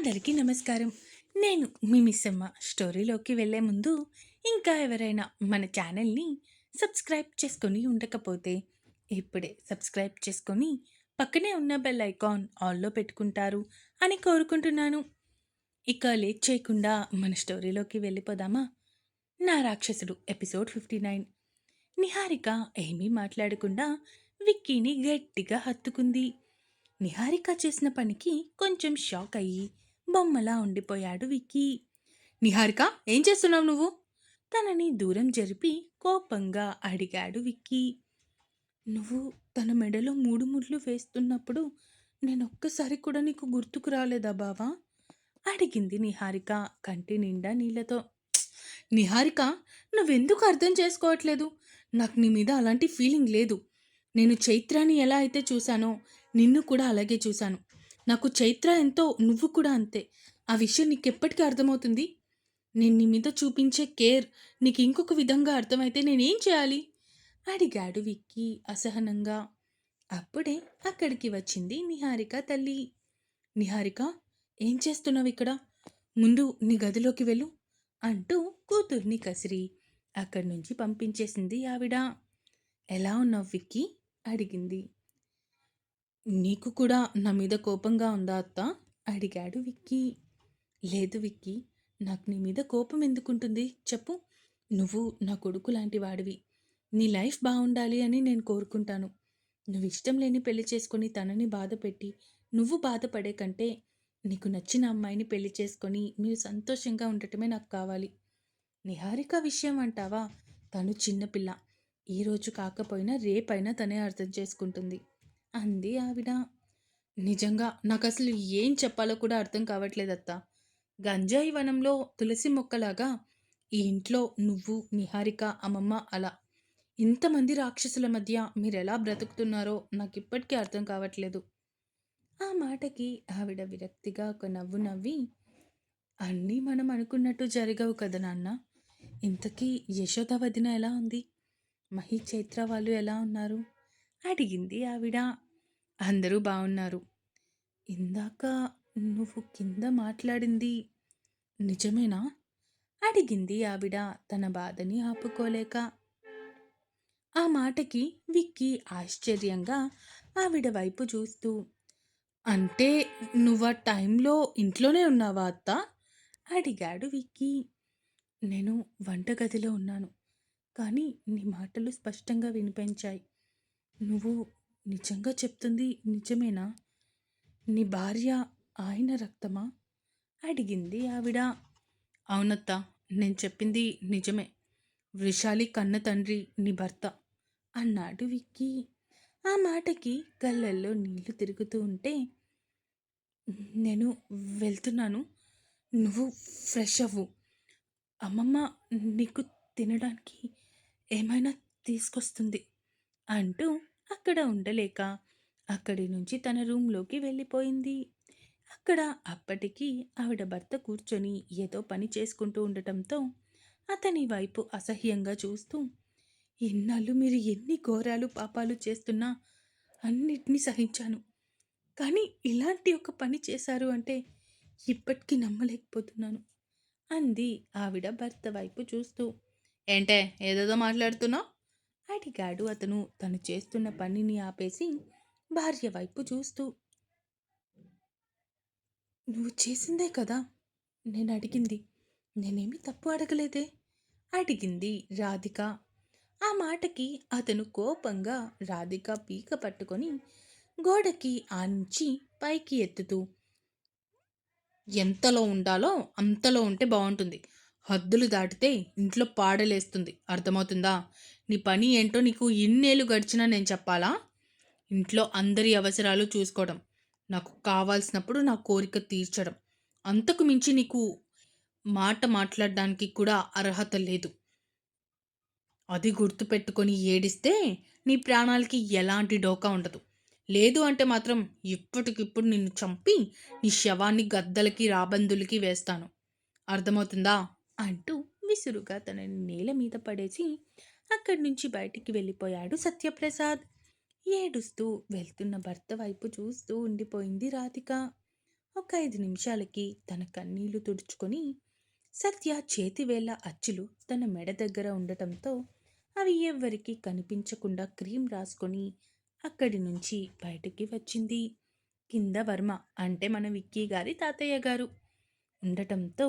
అందరికీ నమస్కారం. నేను మీ మిస్సమ్మ. స్టోరీలోకి వెళ్ళే ముందు ఇంకా ఎవరైనా మన ఛానల్ని సబ్స్క్రైబ్ చేసుకొని ఉండకపోతే ఇప్పుడే సబ్స్క్రైబ్ చేసుకొని పక్కనే ఉన్న బెల్ ఐకాన్ ఆల్లో పెట్టుకుంటారు అని కోరుకుంటున్నాను. ఇక లేట్ చేయకుండా మన స్టోరీలోకి వెళ్ళిపోదామా? నా రాక్షసుడు ఎపిసోడ్ ఫిఫ్టీ నైన్. నిహారిక ఏమీ మాట్లాడకుండా విక్కీని గట్టిగా హత్తుకుంది. నిహారిక చేసిన పనికి కొంచెం షాక్ అయ్యి బొమ్మలా ఉండిపోయాడు విక్కీ. నిహారిక ఏం చేస్తున్నావు నువ్వు? తనని దూరం జరిపి కోపంగా అడిగాడు విక్కీ. నువ్వు తన మెడలో మూడు ముడ్లు వేస్తున్నప్పుడు నేను ఒక్కసారి కూడా నీకు గుర్తుకు రాలేదా బావా? అడిగింది నిహారిక కంటి నిండా నీళ్ళతో "ప్చ్! నిహారిక నువ్వెందుకు అర్థం చేసుకోవట్లేదు? నాకు నీ మీద అలాంటి ఫీలింగ్ లేదు. నేను చైత్రాని ఎలా అయితే చూశానో నిన్ను కూడా అలాగే చూశాను. నాకు చైత్ర ఎంతో నువ్వు కూడా అంతే. ఆ విషయం నీకు ఎప్పటికీ అర్థమవుతుంది? నేను నీ మీద చూపించే కేర్ నీకు ఇంకొక విధంగా అర్థమైతే నేనేం చేయాలి? అడిగాడు విక్కీ అసహనంగా. అప్పుడే అక్కడికి వచ్చింది నిహారిక తల్లి. నిహారిక ఏం చేస్తున్నావు ఇక్కడ? ముందు నీ గదిలోకి వెళ్ళు అంటూ కూతుర్ని కసిరి అక్కడి నుంచి పంపించేసింది ఆవిడ. ఎలా ఉన్నావు విక్కీ? అడిగింది. నీకు కూడా నా మీద కోపంగా ఉందా అత్త? అడిగాడు విక్కీ. లేదు విక్కీ నాకు నీ మీద కోపం ఎందుకుంటుంది? చెప్పు. నువ్వు నా కొడుకు లాంటి వాడివి. నీ లైఫ్ బాగుండాలి అని నేను కోరుకుంటాను. నువ్వు ఇష్టం లేని పెళ్ళి చేసుకొని తనని బాధ పెట్టి నువ్వు బాధపడే కంటే నీకు నచ్చిన అమ్మాయిని పెళ్ళి చేసుకొని మీరు సంతోషంగా ఉండటమే నాకు కావాలి. నిహారిక విషయం అంటావా? తను చిన్నపిల్ల ఈరోజు కాకపోయినా రేపైనా తనే అర్థం చేసుకుంటుంది. అంది ఆవిడ. నిజంగా నాకు అసలు ఏం చెప్పాలో కూడా అర్థం కావట్లేదత్తా. గంజాయి వనంలో తులసి మొక్కలాగా ఈ ఇంట్లో నువ్వు నిహారిక అమ్మమ్మ అలా ఇంతమంది రాక్షసుల మధ్య మీరు ఎలా బ్రతుకుతున్నారో నాకు ఇప్పటికీ అర్థం కావట్లేదు. ఆ మాటకి ఆవిడ విరక్తిగా ఒక నవ్వు నవ్వి అన్నీ మనం అనుకున్నట్టు జరగవు కదా నాన్న. ఇంతకీ యశోద వదిన ఎలా ఉంది? మహి చైత్ర వాళ్ళు ఎలా ఉన్నారు? అడిగింది ఆవిడ. అందరూ బాగున్నారు ఇందాక నువ్వు కింద మాట్లాడింది నిజమేనా? అడిగింది ఆవిడ తన బాధని ఆపుకోలేక. ఆ మాటకి విక్కీ ఆశ్చర్యంగా ఆవిడ వైపు చూస్తూ అంటే నువ్వు ఆ టైంలో ఇంట్లోనే ఉన్నావా అత్త? అడిగాడు విక్కీ. నేను వంటగదిలో ఉన్నాను కానీ నీ మాటలు స్పష్టంగా వినిపించాయి. నువ్వు నిజంగా చెప్తుంది నిజమేనా? నీ భార్య ఆయన రక్తమా? అడిగింది ఆవిడ. అవునత్త నేను చెప్పింది నిజమే. వృషాలి కన్న తండ్రి నీ భర్త అన్నాడు విక్కీ. ఆ మాటకి కళ్ళల్లో నీళ్ళు తిరుగుతూ ఉంటే నేను వెళ్తున్నాను. నువ్వు ఫ్రెష్ అవ్వు. అమ్మమ్మ నీకు తినడానికి ఏమైనా తీసుకొస్తుంది అంటూ అక్కడ ఉండలేక అక్కడి నుంచి తన రూంలోకి వెళ్ళిపోయింది. అక్కడ అప్పటికి ఆవిడ భర్త కూర్చొని ఏదో పని చేసుకుంటూ ఉండటంతో అతని వైపు అసహ్యంగా చూస్తూ ఇన్నాళ్ళు మీరు ఎన్ని ఘోరాలు పాపాలు చేస్తున్నా అన్నిటినీ సహించాను. కానీ ఇలాంటి ఒక పని చేశారు అంటే ఇప్పటికీ నమ్మలేకపోతున్నాను అంది ఆవిడ భర్త వైపు చూస్తూ. ఏంటే ఏదేదో మాట్లాడుతున్నావు? అడిగాడు అతను తను చేస్తున్న పనిని ఆపేసి భార్య వైపు చూస్తూ నువ్వు చేసిందే కదా? నేను అడిగింది. నేనేమి తప్పు అడగలేదే? అడిగింది రాధిక. ఆ మాటకి అతను కోపంగా రాధిక పీక పట్టుకొని గోడకి ఆనించి పైకి ఎత్తుతూ ఎంతలో ఉండాలో అంతలో ఉంటే బాగుంటుంది. హద్దులు దాటితే ఇంట్లో పాడలేస్తుంది. అర్థమవుతుందా? నీ పని ఏంటో నీకు ఇన్నేళ్ళు గడిచినా నేను చెప్పాలా? ఇంట్లో అందరి అవసరాలు చూసుకోవడం నాకు కావాల్సినప్పుడు నా కోరిక తీర్చడం. అంతకు మించి నీకు మాట మాట్లాడడానికి కూడా అర్హత లేదు. అది గుర్తుపెట్టుకొని ఏడిస్తే నీ ప్రాణాలకి ఎలాంటి డోకా ఉండదు. లేదు అంటే మాత్రం ఇప్పటికిప్పుడు నిన్ను చంపి నీ శవాన్ని గద్దలకి రాబందులకి వేస్తాను. అర్థమవుతుందా? అంటూ విసురుగా తనని నేల మీద పడేసి అక్కడి నుంచి బయటికి వెళ్ళిపోయాడు సత్యప్రసాద్. ఏడుస్తూ వెళ్తున్న భర్త వైపు చూస్తూ ఉండిపోయింది రాధిక. ఒక ఐదు నిమిషాలకి తన కన్నీళ్ళు తుడుచుకొని సత్య చేతివేళ్ళ అచ్చులు తన మెడ దగ్గర ఉండటంతో అవి ఎవ్వరికీ కనిపించకుండా క్రీమ్ రాసుకొని అక్కడి నుంచి బయటికి వచ్చింది. కింద వర్మ అంటే మన విక్కీ గారి తాతయ్య గారు. ఉండటంతో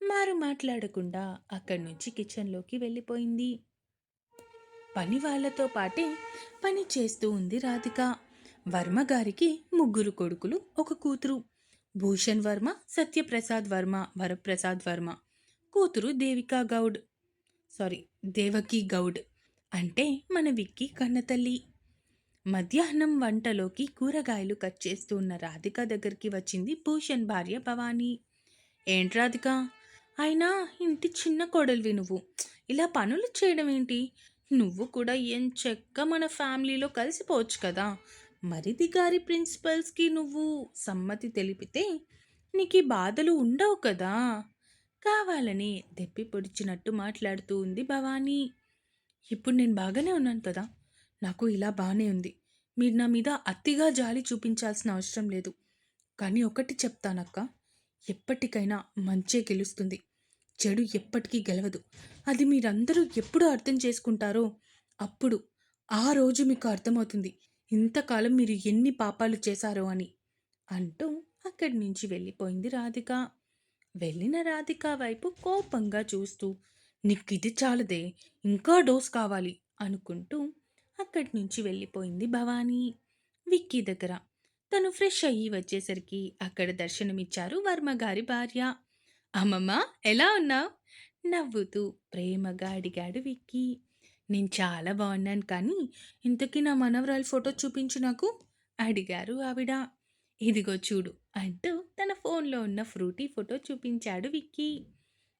మారు మాట్లాడకుండా అక్కడి నుంచి కిచెన్లోకి వెళ్ళిపోయింది. పని వాళ్ళతో పాటే పని చేస్తూ ఉంది రాధిక. వర్మ గారికి ముగ్గురు కొడుకులు ఒక కూతురు. భూషణ్ వర్మ సత్యప్రసాద్ వర్మ వరప్రసాద్ వర్మ. కూతురు దేవికా గౌడ్. సారీ దేవకి గౌడ్. అంటే మన విక్కి కన్నతల్లి. మధ్యాహ్నం వంటలోకి కూరగాయలు కట్ చేస్తూ ఉన్న రాధిక దగ్గరికి వచ్చింది భూషణ్ భార్య భవానీ. ఏంటి రాధిక? అయినా ఇంటి చిన్న కోడలివి నువ్వు. ఇలా పనులు చేయడం ఏంటి? నువ్వు కూడా ఏం చెక్క మన ఫ్యామిలీలో కలిసిపోవచ్చు కదా. మరిది గారి ప్రిన్సిపల్స్కి నువ్వు సమ్మతి తెలిపితే నీకు బాధలు ఉండవు కదా. కావాలని దెప్పి పొడిచినట్టు మాట్లాడుతూ ఉంది భవానీ. ఇప్పుడు నేను బాగానే ఉన్నాను కదా. నాకు ఇలా బాగానే ఉంది. మీరు నా మీద అతిగా జాలి చూపించాల్సిన అవసరం లేదు. కానీ ఒకటి చెప్తానక్క. ఎప్పటికైనా మంచే గెలుస్తుంది. చెడు ఎప్పటికీ గెలవదు. అది మీరందరూ ఎప్పుడు అర్థం చేసుకుంటారో అప్పుడు ఆ రోజు మీకు అర్థమవుతుంది. ఇంతకాలం మీరు ఎన్ని పాపాలు చేశారో అని. అంటూ అక్కడి నుంచి వెళ్ళిపోయింది రాధిక. వెళ్ళిన రాధిక వైపు కోపంగా చూస్తూ నీకు ఇది చాలదే ఇంకా డోస్ కావాలి అనుకుంటూ అక్కడి నుంచి వెళ్ళిపోయింది భవానీ. విక్కీ దగ్గర తను ఫ్రెష్ అయ్యి వచ్చేసరికి అక్కడ దర్శనమిచ్చారు వర్మగారి భార్య. అమ్మమ్మ ఎలా ఉన్నావు? నవ్వుతూ ప్రేమగా అడిగాడు విక్కీ. నేను చాలా బాగున్నాను కానీ ఇంతకీ నా మనవరాలు ఫోటో చూపించు నాకు అడిగారు ఆవిడ. ఇదిగో చూడు అంటూ తన ఫోన్లో ఉన్న ఫ్రూటీ ఫోటో చూపించాడు విక్కీ.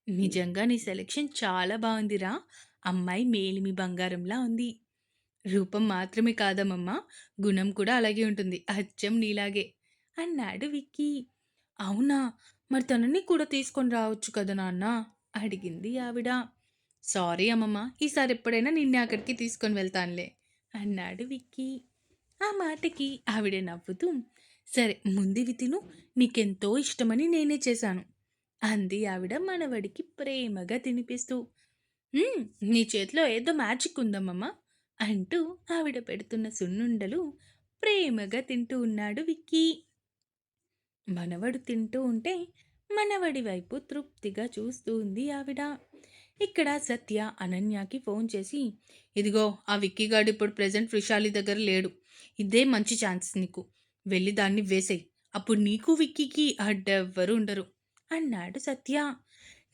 నిజంగా నీ సెలెక్షన్ చాలా బాగుందిరా. అమ్మాయి మేలిమి బంగారంలా ఉంది. రూపం మాత్రమే కాదమ్మమ్మ గుణం కూడా అలాగే ఉంటుంది. అచ్చం నీలాగే అన్నాడు విక్కీ. అవునా? మరి తనని కూడా తీసుకొని రావచ్చు కదా నాన్న? అడిగింది ఆవిడ. సారీ అమ్మమ్మ ఈసారి ఎప్పుడైనా నిన్నే అక్కడికి తీసుకొని వెళ్తానులే అన్నాడు విక్కీ. ఆ మాటకి ఆవిడ నవ్వుతూ సరే ముందివి తిను నీకెంతో ఇష్టమని నేనే చేశాను అంది ఆవిడ మనవడికి ప్రేమగా తినిపిస్తూ. నీ చేతిలో ఏదో మ్యాజిక్ ఉందమ్మమ్మ అంటూ ఆవిడ పెడుతున్న సున్నుండలు ప్రేమగా తింటూ ఉన్నాడు విక్కీ. మనవడు తింటూ ఉంటే మనవడి వైపు తృప్తిగా చూస్తూ ఉంది ఆవిడ. ఇక్కడ సత్య అనన్యకి ఫోన్ చేసి ఇదిగో ఆ విక్కీగాడు ఇప్పుడు ప్రెజెంట్ వృషాలి దగ్గర లేడు. ఇదే మంచి ఛాన్స్ నీకు. వెళ్ళి దాన్ని వేసేయి అప్పుడు నీకు విక్కీకి అడ్డెవ్వరు ఉండరు అన్నాడు సత్య.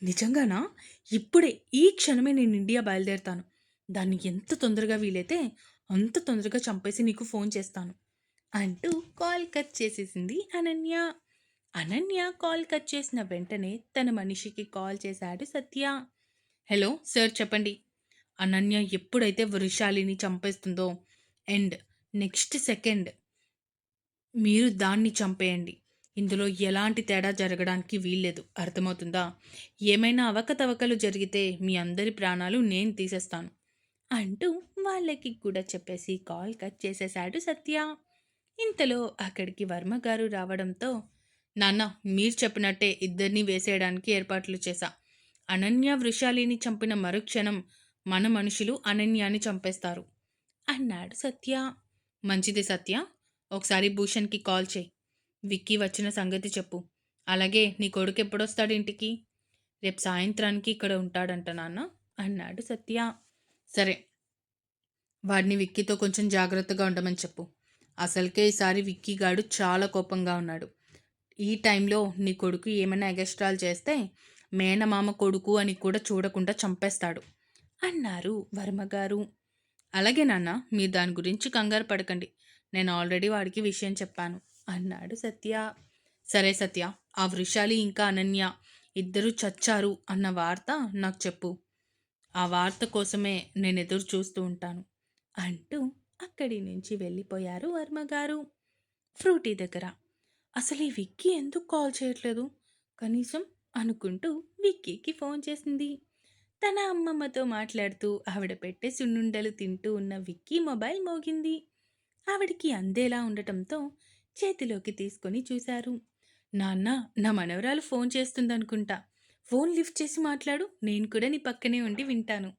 నిజంగానా? ఇప్పుడే ఈ క్షణమే నేను ఇండియా బయలుదేరుతాను. దాన్ని ఎంత తొందరగా వీలైతే అంత తొందరగా చంపేసి నీకు ఫోన్ చేస్తాను అంటూ కాల్ కట్ చేసేసింది అనన్య. అనన్య కాల్ కట్ చేసిన వెంటనే తన మనిషికి కాల్ చేశాడు సత్య. హలో సార్ చెప్పండి. అనన్య ఎప్పుడైతే వృషాలిని చంపేస్తుందో అండ్ నెక్స్ట్ సెకండ్ మీరు దాన్ని చంపేయండి. ఇందులో ఎలాంటి తేడా జరగడానికి వీల్లేదు. అర్థమవుతుందా? ఏమైనా అవకతవకలు జరిగితే మీ అందరి ప్రాణాలు నేను తీసేస్తాను. అంటూ వాళ్ళకి కూడా చెప్పేసి కాల్ కట్ చేసేశాడు సత్య. ఇంతలో అక్కడికి వర్మ గారు రావడంతో నాన్న మీరు చెప్పినట్టే ఇద్దరిని వేసేయడానికి ఏర్పాట్లు చేశా. అనన్య వృషాలిని చంపిన మరుక్షణం మన మనుషులు అనన్యాన్ని చంపేస్తారు. అన్నాడు సత్య. మంచిది సత్య. ఒకసారి భూషణ్కి కాల్ చేయి. విక్కీ వచ్చిన సంగతి చెప్పు. అలాగే నీ కొడుకు ఎప్పుడొస్తాడు ఇంటికి? రేపు సాయంత్రానికి ఇక్కడ ఉంటాడంట నాన్న అన్నాడు సత్య. సరే. వాడిని విక్కీతో కొంచెం జాగ్రత్తగా ఉండమని చెప్పు. అసలుకే ఈసారి విక్కీ గాడు చాలా కోపంగా ఉన్నాడు. ఈ టైంలో నీ కొడుకు ఏమైనా ఎగస్ట్రాల్ చేస్తే మేనమామ కొడుకు అని కూడా చూడకుండా చంపేస్తాడు అన్నారు వర్మగారు. అలాగే నాన్న మీరు దాని గురించి కంగారు పడకండి. నేను ఆల్రెడీ వాడికి విషయం చెప్పాను అన్నాడు సత్య. సరే సత్య ఆ వృషాలి ఇంకా అనన్య ఇద్దరు చచ్చారు అన్న వార్త నాకు చెప్పు. ఆ వార్త కోసమే నేను ఎదురు చూస్తూ ఉంటాను అంటూ అక్కడి నుంచి వెళ్ళిపోయారు వర్మగారు. ఫ్రూటీ దగ్గర. అసలు ఈ విక్కీ ఎందుకు కాల్ చేయట్లేదు? కనీసం అనుకుంటూ విక్కీకి ఫోన్ చేసింది. తన అమ్మమ్మతో మాట్లాడుతూ ఆవిడ పెట్టే సున్నుండలు తింటూ ఉన్న విక్కీ మొబైల్ మోగింది. ఆవిడికి అందేలా ఉండటంతో చేతిలోకి తీసుకొని చూశారు. నాన్న నా మనవరాలు ఫోన్ చేస్తుందనుకుంటా. ఫోన్ లిఫ్ట్ చేసి మాట్లాడు. నేను కూడా నీ పక్కనే ఉండి వింటాను.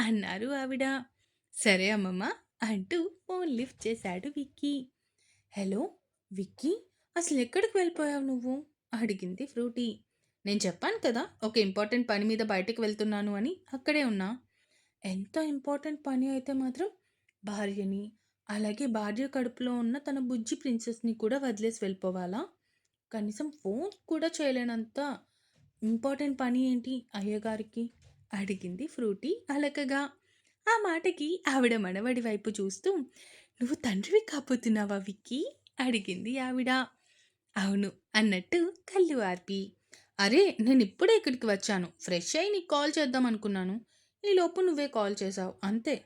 అన్నారు ఆవిడ. సరే అమ్మమ్మ అంటూ ఫోన్ లిఫ్ట్ చేశాడు విక్కీ. హలో విక్కీ? అసలు ఎక్కడికి వెళ్ళిపోయావు నువ్వు? అడిగింది ఫ్రూటీ. నేను చెప్పాను కదా ఒక ఇంపార్టెంట్ పని మీద బయటకు వెళ్తున్నాను అని అక్కడే ఉన్నా. ఎంత ఇంపార్టెంట్ పని అయితే మాత్రం భార్యని అలాగే భార్య కడుపులో ఉన్న తన బుజ్జి ప్రిన్సెస్ని కూడా వదిలేసి వెళ్ళిపోవాలా? కనీసం ఫోన్ కూడా చేయలేనంత ఇంపార్టెంట్ పని ఏంటి అయ్యగారికి? అడిగింది ఫ్రూటీ అలకగా. ఆ మాటకి ఆవిడ మనవడి వైపు చూస్తూ నువ్వు తండ్రివి కాపోతున్నావా విక్కీ? అడిగింది ఆవిడ. అవును. అన్నట్టు కళ్ళు ఆర్పి. అరే నేను ఇప్పుడే ఇక్కడికి వచ్చాను. ఫ్రెష్ అయి నీకు కాల్ చేద్దాం అనుకున్నాను. ఈలోపు నువ్వే కాల్ చేసావు అంతే.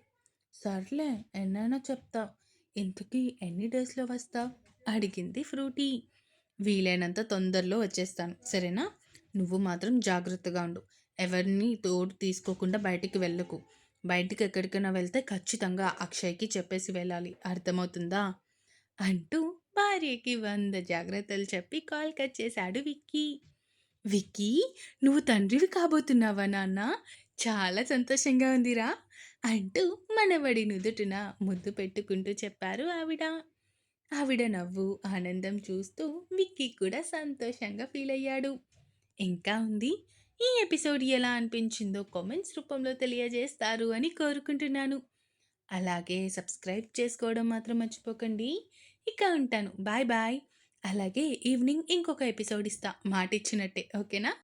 సర్లే ఎన్నైనా చెప్తావు ఇంతకీ ఎన్ని డేస్లో వస్తావు అడిగింది ఫ్రూటీ. వీలైనంత తొందరలో వచ్చేస్తాను. సరేనా? నువ్వు మాత్రం జాగ్రత్తగా ఉండు. ఎవరిని తోడు తీసుకోకుండా బయటికి వెళ్ళకు. బయటికి ఎక్కడికైనా వెళ్తే ఖచ్చితంగా అక్షయ్కి చెప్పేసి వెళ్ళాలి. అర్థమవుతుందా? అంటూ భార్యకి వంద జాగ్రత్తలు చెప్పి కాల్ కట్ చేశాడు విక్కీ. విక్కీ నువ్వు తండ్రివి కాబోతున్నావా నాన్న? చాలా సంతోషంగా ఉందిరా అంటూ మనవడి నుదుటిన ముద్దు పెట్టుకుంటూ చెప్పారు ఆవిడ. ఆవిడ నవ్వు ఆనందం చూస్తూ విక్కీ కూడా సంతోషంగా ఫీల్ అయ్యాడు. ఇంకా ఉంది? ఈ ఎపిసోడ్ ఎలా అనిపించిందో కామెంట్స్ రూపంలో తెలియజేస్తారు అని కోరుకుంటున్నాను. అలాగే సబ్స్క్రైబ్ చేసుకోవడం మాత్రం మర్చిపోకండి. ఇక ఉంటాను. Bye bye. అలాగే ఈవినింగ్ ఇంకొక ఎపిసోడ్ ఇస్తా. మాట ఇచ్చినట్టే ఓకేనా?